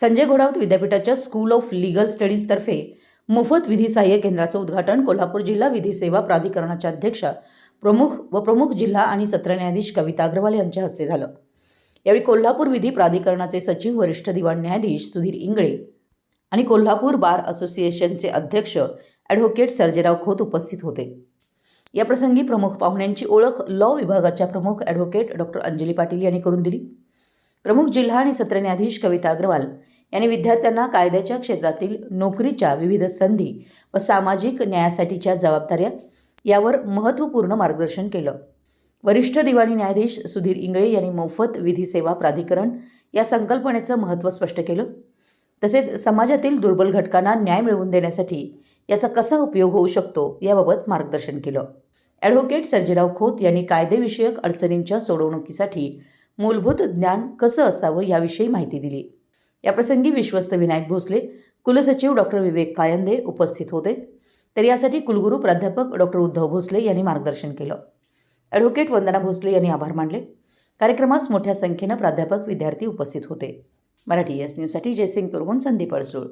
संजय घोडावत विद्यापीठाच्या school of legal स्टडीजतर्फे मोफत विधी सहाय्य केंद्राचं उद्घाटन कोल्हापूर जिल्हा विधी सेवा प्राधिकरणाच्या अध्यक्षा प्रमुख व प्रमुख जिल्हा आणि सत्र न्यायाधीश कविता अग्रवाल यांच्या हस्ते झालं. यावेळी कोल्हापूर विधी प्राधिकरणाचे सचिव वरिष्ठ दिवाण न्यायाधीश सुधीर इंगळे आणि कोल्हापूर बार असोसिएशनचे अध्यक्ष ॲडव्होकेट सर्जेराव खोत उपस्थित होते. याप्रसंगी प्रमुख पाहुण्यांची ओळख लॉ विभागाच्या प्रमुख ॲडव्होकेट डॉक्टर अंजली पाटील यांनी करून दिली. प्रमुख जिल्हा आणि सत्र न्यायाधीश कविता अग्रवाल यांनी विद्यार्थ्यांना कायद्याच्या क्षेत्रातील नोकरीच्या विविध संधी व सामाजिक न्यायासाठीच्या जबाबदाऱ्या यावर महत्त्वपूर्ण मार्गदर्शन केलं. वरिष्ठ दिवाणी न्यायाधीश सुधीर इंगळे यांनी मोफत विधी सेवा प्राधिकरण या संकल्पनेचं महत्त्व स्पष्ट केलं. तसेच समाजातील दुर्बल घटकांना न्याय मिळवून देण्यासाठी याचा कसा उपयोग होऊ शकतो याबाबत मार्गदर्शन केलं. ॲडव्होकेट सर्जेराव खोत यांनी कायदेविषयक अडचणींच्या सोडवणुकीसाठी मूलभूत ज्ञान कसं असावं याविषयी माहिती दिली. याप्रसंगी विश्वस्त विनायक भोसले कुलसचिव डॉक्टर विवेक कायंदे उपस्थित होते. तर यासाठी कुलगुरू प्राध्यापक डॉक्टर उद्धव भोसले यांनी मार्गदर्शन केलं. ॲडव्होकेट वंदना भोसले यांनी आभार मानले. कार्यक्रमास मोठ्या संख्येनं प्राध्यापक विद्यार्थी उपस्थित होते. मराठी एस न्यूजसाठी जयसिंगपूरहून संदीप अडसूळ.